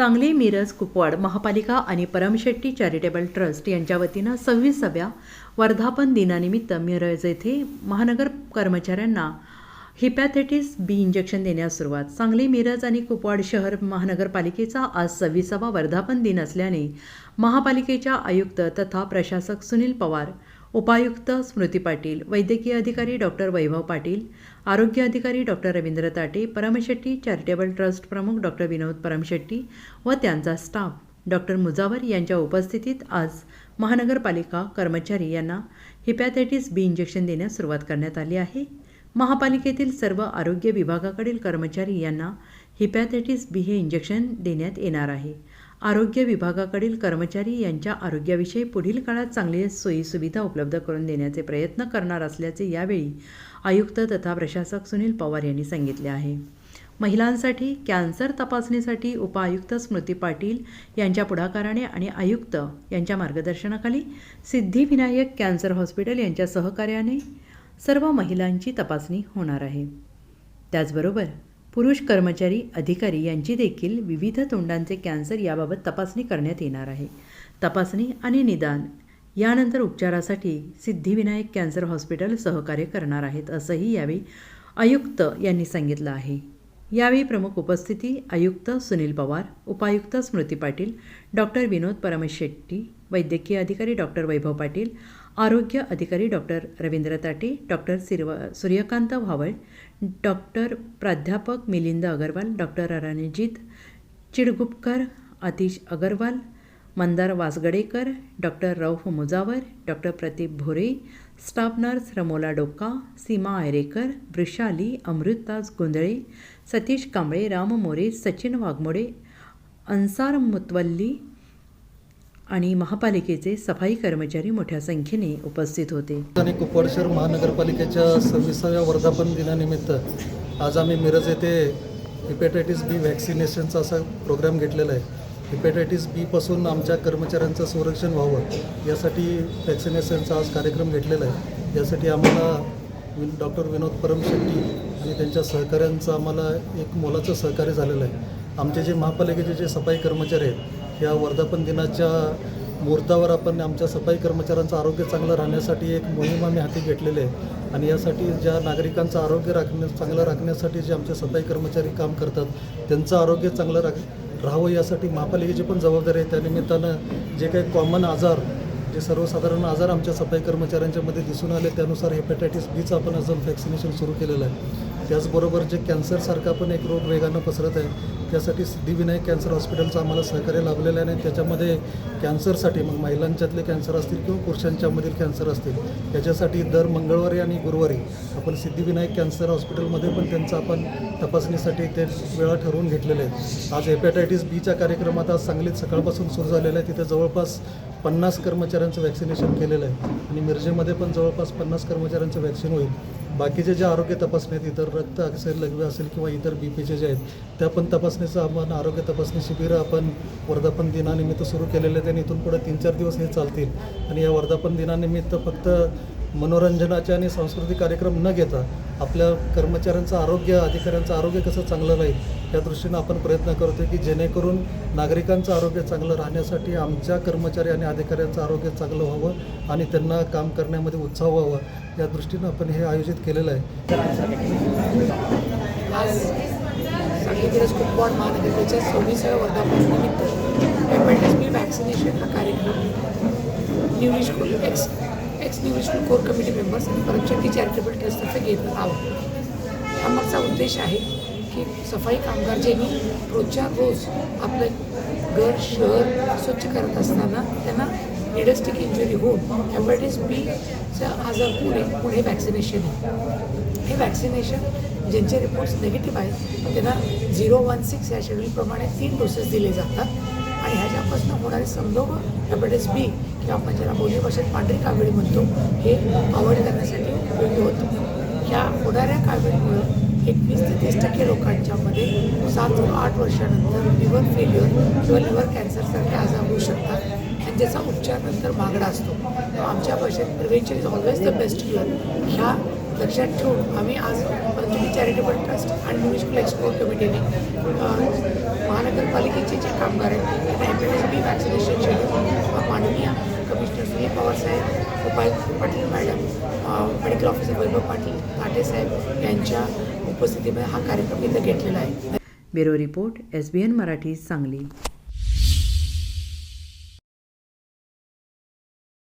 सांगली मिरज कुपवाड महापालिका आणि Paramshetti charitable trust यांच्या वतीनं सव्वीसाव्या वर्धापन दिनानिमित्त मिरज येथे महानगर कर्मचाऱ्यांना हिपॅथेटिस बी इंजेक्शन देण्यास सुरुवात. सांगली मिरज आणि कुपवाड शहर महानगरपालिकेचा आज सव्वीसावा वर्धापन दिन असल्याने महापालिकेच्या आयुक्त तथा प्रशासक सुनील पवार उपायुक्त स्मृती पाटील वैद्यकीय अधिकारी डॉक्टर वैभव पाटील आरोग्य अधिकारी doctor Ravindra Tate Paramshetti charitable trust प्रमुख डॉक्टर विनोद परमशेट्टी व त्यांचा स्टाफ डॉक्टर मुजावर यांच्या उपस्थितीत आज महानगरपालिका कर्मचारी यांना हिपॅथेटिस बी इंजेक्शन देण्यास सुरुवात करण्यात आली आहे. महापालिकेतील सर्व आरोग्य विभागाकडील कर्मचारी यांना हिपॅथेटिस बी हे इंजेक्शन देण्यात येणार आहे. आरोग्य विभागाकडील कर्मचारी यांच्या आरोग्याविषयी पुढील काळात चांगली सोयीसुविधा उपलब्ध करून देण्याचे प्रयत्न करणार असल्याचे यावेळी आयुक्त तथा प्रशासक सुनील पवार यांनी सांगितले आहे. महिलांसाठी कॅन्सर तपासणीसाठी उपआयुक्त स्मृती पाटील यांच्या पुढाकाराने आणि आयुक्त यांच्या मार्गदर्शनाखाली सिद्धिविनायक कॅन्सर हॉस्पिटल यांच्या सहकार्याने सर्व महिलांची तपासणी होणार आहे. त्याचबरोबर पुरुष कर्मचारी अधिकारी यांची देखील विविध तोंडांचे कॅन्सर याबाबत तपासणी करण्यात येणार आहे. तपासणी आणि निदान यानंतर उपचारासाठी सिद्धिविनायक कॅन्सर हॉस्पिटल सहकार्य करणार आहेत असंही यावेळी आयुक्त यांनी सांगितलं आहे. यावेळी प्रमुख उपस्थिती आयुक्त सुनील पवार उपायुक्त स्मृती पाटील डॉक्टर विनोद परमेश शेट्टी वैद्यकीय अधिकारी डॉक्टर वैभव पाटील आरोग्य अधिकारी doctor Ravindra Tate doctor Sirav Suryakant Bhaval doctor प्राध्यापक Milind Agarwal doctor Ranjit Chidgupkar Atish Agarwal Mandar Vasgadekar doctor Rauf Mujawar doctor Pradeep Bhore staff nurse Ramola Doka Seema Ayrekar Vrushali Amritdas Gondhale Satish Kamble Ram More Sachin Waghmode Ansar मुतवल्ली आणि महापालिकेचे सफाई कर्मचारी मोठ्या संख्येने उपस्थित होते. आणि कुपवाड शहर महानगरपालिकेच्या सव्वीसाव्या वर्धापन दिनानिमित्त आज आम्ही मिरज येथे हिपॅटायटिस बी व्हॅक्सिनेशनचा असा प्रोग्राम घेतलेला आहे. हिपॅटायटिस बीपासून आमच्या कर्मचाऱ्यांचं संरक्षण व्हावं यासाठी व्हॅक्सिनेशनचा आज कार्यक्रम घेतलेला आहे. यासाठी आम्हाला विन डॉक्टर विनोद परम शेट्टी आणि त्यांच्या सहकाऱ्यांचं आम्हाला एक मोलाचं सहकार्य झालेलं आहे. आमचे जे महापालिकेचे जे सफाई कर्मचारी आहेत या वर्धापन दिनाच्या मुहूर्तावर आपण आमच्या सफाई कर्मचाऱ्यांचं आरोग्य चांगलं राहण्यासाठी एक मोहीम आम्ही हाती घेतलेली आहे. आणि यासाठी ज्या नागरिकांचं आरोग्य राखण्या चांगलं राखण्यासाठी जे आमचे सफाई कर्मचारी काम करतात त्यांचं आरोग्य चांगलं राख राहावं यासाठी महापालिकेची पण जबाबदारी आहे. त्यानिमित्तानं जे काही कॉमन आजार जे सर्वसाधारण आजार आमच्या सफाई कर्मचाऱ्यांच्यामध्ये दिसून आले त्यानुसार हेपॅटायटिस बीचं आपण अजून व्हॅक्सिनेशन सुरू केलेलं आहे. त्याचबरोबर जे कॅन्सरसारखा पण एक रोग वेगानं पसरत आहे त्यासाठी सिद्धिविनायक कॅन्सर हॉस्पिटलचं आम्हाला सहकार्य लाभलेलं आहे आणि त्याच्यामध्ये कॅन्सरसाठी मग महिलांच्यातले कॅन्सर असतील किंवा पुरुषांच्यामधील कॅन्सर असतील त्याच्यासाठी दर मंगळवारी आणि गुरुवारी आपण सिद्धिविनायक कॅन्सर हॉस्पिटलमध्ये पण त्यांचं आपण तपासणीसाठी ते वेळा ठरवून घेतलेले आहेत. आज हेपॅटायटिस बीच्या कार्यक्रमात आज सांगलीत सकाळपासून सुरू झालेलं आहे. तिथे जवळपास पन्नास कर्मचाऱ्यांचं वॅक्सिनेशन केलेलं आहे. आणि मिरजेमध्ये पण जवळपास पन्नास कर्मचाऱ्यांचं वॅक्सिन होईल. बाकीचे जे आरोग्य तपासणी आहेत इतर रक्त असेल लघवी असेल किंवा इतर बी पीचे जे आहेत त्या पण तपासणीचं आपण आरोग्य तपासणी शिबिरं आपण वर्धापन दिनानिमित्त सुरू केलेले आहेत आणि इथून पुढे तीन चार दिवस हे चालतील. आणि या वर्धापन दिनानिमित्त फक्त मनोरंजनाचे आणि सांस्कृतिक कार्यक्रम न घेता आपल्या कर्मचाऱ्यांचं आरोग्य अधिकाऱ्यांचं आरोग्य कसं चांगलं राहील या दृष्टीनं आपण प्रयत्न करतो की जेणेकरून नागरिकांचं आरोग्य चांगलं राहण्यासाठी आमच्या कर्मचारी आणि अधिकाऱ्यांचं आरोग्य चांगलं व्हावं आणि त्यांना काम करण्यामध्ये उत्साह व्हावा या दृष्टीनं आपण हे आयोजित केलेलं आहे. आज कुपवाड महानगरपालिकेच्या सव्वीसाव्या वर्धापनानिमित्त बी हा कार्यक्रम ex ex newly core committee members आणि परमचंडी चॅरिटेबल ट्रस्टतर्फे घेण्यात आहोत हा मागचा उद्देश आहे की सफाई कामगार ज्यांनी रोजच्या रोज आपलं घर शहर स्वच्छ करत असताना त्यांना निडस्टिक इंजुरी होऊन हेपॅटायटिस बीचा आजार पुढे पुढे वॅक्सिनेशन हे वॅक्सिनेशन ज्यांचे रिपोर्ट्स निगेटिव्ह आहेत त्यांना झिरो वन सिक्स या शेड्यूलप्रमाणे तीन डोसेस दिले जातात. आणि ह्याच्यापासून होणारे संभोग हेपेटायटिस बी किंवा आपण ज्याला बोली भाषेत पांढरी कावेळी म्हणतो हे अवॉइड करण्यासाठी उपयोगी होतं. ह्या होणाऱ्या कावेळीमुळं एकवीस ते तीस टक्के लोकांच्यामध्ये सात ते आठ वर्षानंतर लिव्हर फेल्युअर किंवा लिव्हर कॅन्सरसारखे आजार होऊ शकतात. ज्याचा उपचार नंतर महागडा असतो. तर आमच्या भाषेत prevention is always the best cure ह्या लक्षात ठेवून आम्ही आज पंचमी चॅरिटेबल ट्रस्ट आणि म्युनिसिपल एक्सप्लोर कमिटीने महानगरपालिकेचे जे कामगार आहेत त्यांना हेपॅटायटिस बी वॅक्सिनेशन शेड्यूल माननीय कमिशनर सुनील पवार साहेब उपायुक्त Patil madam medical officer Vaibhav Patil Tate साहेब यांच्या उपस्थितीमध्ये हा कार्यक्रम इथं घेतलेला आहे. Bureau report S B N Marathi Sangli.